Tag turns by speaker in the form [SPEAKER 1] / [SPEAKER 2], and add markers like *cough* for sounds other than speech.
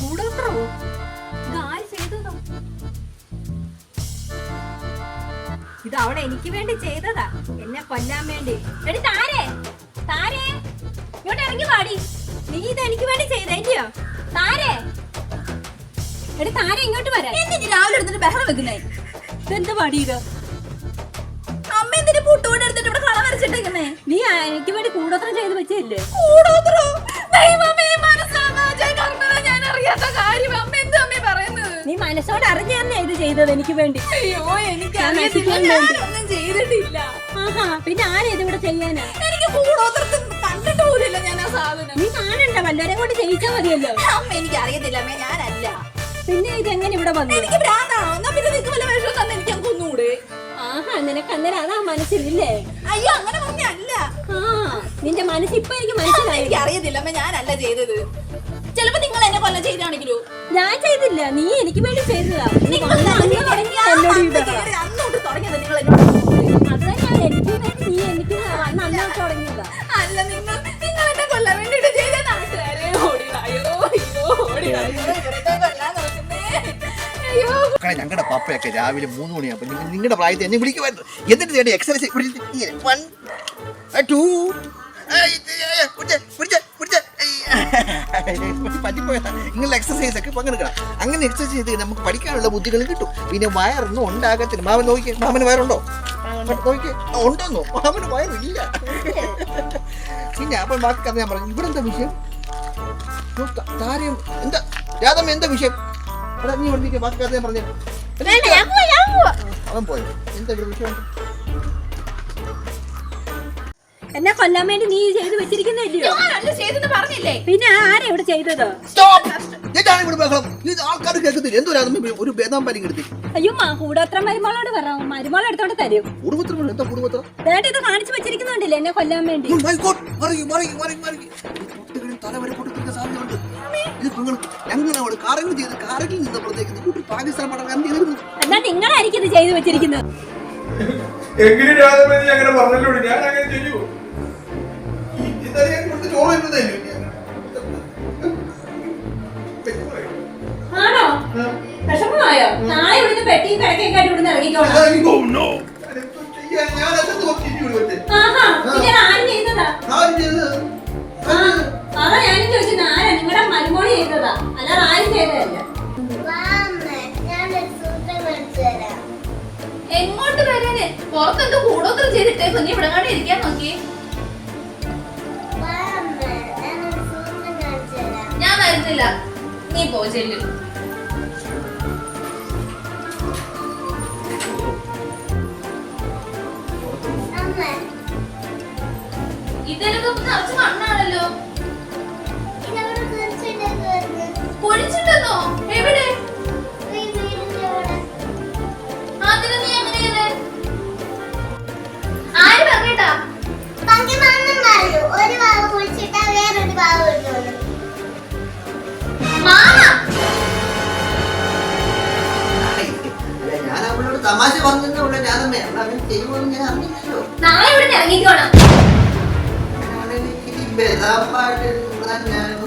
[SPEAKER 1] കൂടത്രോ ഇത് ആര് ഇത് അവളെ എനിക്ക് വേണ്ടി ചെയ്തതാ. എന്നെ കൊല്ലാൻ വേണ്ടി. എടി താരേ താരേ ഇങ്ങോട്ട് ഇറങ്ങി പാടി നീ ഇത് എനിക്ക് വേണ്ടി ചെയ്തോ താരേ. എടി താരേ ഇങ്ങോട്ട് വരാ.
[SPEAKER 2] എന്തിന് രാവിലെ എടുത്തിട്ട് ബഹളം വെക്കുന്നേ?
[SPEAKER 1] ഇതെന്ത് പാടി ഇത്?
[SPEAKER 2] അമ്മ എന്തിനു പൂട്ടുകൊണ്ട് എടുത്തിട്ട് ഇവിടെ കള വരച്ചിട്ടേക്കുന്നേ
[SPEAKER 1] നീ എനിക്ക് വേണ്ടി കൂടോത്രം ചെയ്ത് വെച്ചല്ലേ
[SPEAKER 2] കൂടോത്രോ? ദൈവമേ
[SPEAKER 1] മനസ്സോട് അറിഞ്ഞു തന്നെ ഇത് ചെയ്തത് എനിക്ക് വേണ്ടി.
[SPEAKER 2] അയ്യോ എനിക്ക്
[SPEAKER 1] ഞാൻ നശിക്കാൻ വേണ്ടി.
[SPEAKER 2] ഞാനൊന്നും ചെയ്തിട്ടില്ല.
[SPEAKER 1] ആഹാ പിന്നെ ആരാ ഇത് ഇവിടെ ചെയ്യാനാ?
[SPEAKER 2] എനിക്ക് കൂടോത്രത്തിൽ കണ്ടിട്ട് പോലില്ല ഞാൻ ആ സാധനം.
[SPEAKER 1] നീ കാണണ്ട വല്ലവരെയും കൊണ്ട് ചെയ്യിച്ചാ മതിയല്ലോ.
[SPEAKER 2] അമ്മ എനിക്ക് അറിയത്തില്ല അമ്മേ ഞാനല്ല.
[SPEAKER 1] പിന്നെ ഇത് എങ്ങനെ ഇവിടെ വന്നു?
[SPEAKER 2] എനിക്ക് ഭ്രാന്താണോ എന്നാ പിന്നെ നിനക്ക് വല്ല വിഷം തന്നെ എനിക്ക് അങ്ങ് കൊന്നുകൂടെ?
[SPEAKER 1] ആഹാ നിനക്ക് അന്നേരം അതാ മനസ്സിലില്ലേ?
[SPEAKER 2] അയ്യോ അങ്ങനെ പറഞ്ഞല്ല
[SPEAKER 1] ആ നിന്റെ മനസ്സ് ഇപ്പൊ എനിക്ക് മനസ്സിലായി.
[SPEAKER 2] എനിക്ക് അറിയത്തില്ല അമ്മ ഞാനല്ല ചെയ്തത്.
[SPEAKER 1] ഞാൻ ചെയ്തില്ല നീ എനിക്ക് വേണ്ടി ചെയ്തതാ. നീ
[SPEAKER 2] നിങ്ങൾ അല്ല. എന്നെ കൊല്ലാൻ വേണ്ടിട്ട് ചെയ്ത നാട്ടുകാരെ. ഓടി വായോ അയ്യോ ഓടി അയ്യോ.
[SPEAKER 3] മക്കളെ ഞങ്ങളുടെ പപ്പയൊക്കെ രാവിലെ മൂന്ന് മണിയാകുമ്പോൾ നിങ്ങൾ നിങ്ങളുടെ പ്രായത്തിൽ എന്നെ വിളിക്കുമായിരുന്നു. എന്നിട്ട് വേണ്ടി എക്സർസൈസ് വൺ ടു പറ്റിപ്പോയതാ നിങ്ങളുടെ എക്സസൈസ് ഒക്കെ പങ്കെടുക്കണം. അങ്ങനെ എക്സർസൈസ് ചെയ്ത് നമുക്ക് പഠിക്കാനുള്ള ബുദ്ധികളും കിട്ടും. പിന്നെ വയറൊന്നും ഉണ്ടാകത്തില്ല. മാമൻ നോക്കി മാമന് വയറുണ്ടോ? നോക്കി ഉണ്ടോന്നോ? മാമന് വയറില്ല. *laughs* പിന്നെ അപ്പം ബാക്കി കഥ ഞാൻ പറഞ്ഞു ഇവിടെ എന്താ വിഷയം താരം എന്താ? രാധമ്മ എന്താ വിഷയം? എടാ നീ ഇവിടെ ബാക്കി കഥ ഞാൻ പറഞ്ഞു അവൻ പോയോ? എന്താ ഇവിടെ വിഷയം?
[SPEAKER 1] എന്നെ കൊല്ലാൻ വേണ്ടി നീ ചെയ്ത് വെച്ചിരിക്കുന്നില്ലയോ
[SPEAKER 2] ഞാനല്ല ചെയ്തെന്ന് പറഞ്ഞില്ലേ?
[SPEAKER 1] പിന്നെ ആരാ ഇവിടെ ചെയ്തത്?
[SPEAKER 3] സ്റ്റോപ്പ് ഇതാണ് ഇവിടെ ബഹളം. ഇത് ആൾക്കാർ കേൾക്കത്തില്ല? എന്തോ രാധമ്മ ഒരു ഭേദം
[SPEAKER 1] അയ്യോ മാ കൂടോത്രം മരുമോളോട് പറ. മരുമോൾ എടുത്തോണ്ട് തരും.
[SPEAKER 3] കുടുംബത്തിനും എന്താ കുടുംബത്തോ
[SPEAKER 1] വേണ്ട ഇത് കാണിച്ചു വെച്ചിരിക്കുന്നുണ്ടല്ലേ എന്നെ കൊല്ലാൻ വേണ്ടി.
[SPEAKER 3] പൊട്ടിക്കുന്ന സാധ്യതയുണ്ട്. ഇത് നിങ്ങൾ ഞങ്ങളോട് കാറങ്ങൾ ചെയ്ത് കാറിൽ നിന്നപ്പോഴത്തേക്ക് കൂട്ടി പാകിസ്ഥാൻ പടക്കാൻ ചെയ്തിരുന്നു
[SPEAKER 1] എന്നാ നിങ്ങളായിരിക്കും ഇത് ചെയ്തു വെച്ചിരിക്കുന്നത്.
[SPEAKER 4] എങ്കിലും രാജമേനി അങ്ങനെ പറഞ്ഞല്ലോ ഞാൻ അങ്ങനെ ചെയ്യൂ
[SPEAKER 1] വിഷമമായോ? നാളെ ഇവിടുന്ന് പെട്ടിയും കിടക്കൊക്കെ ആയിട്ട് ഇവിടുന്ന് ഇറങ്ങിക്കോളാം. അതാ ഞാനും ചോദിച്ചത്. ആരാ? നിങ്ങളുടെ മരുമോളി ചെയ്തതാ അല്ലാതെ ആരും ചെയ്തതല്ല?
[SPEAKER 2] എങ്ങോട്ട് വരാന്? പുറത്തെന്തോ കൂടോത്രം ചെയ്തിട്ടേ കുഞ്ഞി ഇവിടെ കണ്ട് ഇരിക്കാൻ നോക്കി? ഞാൻ വരുന്നില്ല നീ പോ ചെല്ലു. ഇതിലൊക്കെ നിറച്ച് മണ്ണാണല്ലോ. കുഴിച്ചിട്ടെന്നോ എവിടെ?
[SPEAKER 3] ഞാൻ അവളോട് തമാശ പറഞ്ഞതേ ഉള്ളൂ ചെയ്യുമെന്ന് ഞാൻ അറിഞ്ഞില്ലല്ലോ.
[SPEAKER 2] നാളെ ഇവിടെ ഇറങ്ങിക്കോണം.
[SPEAKER 3] the fight is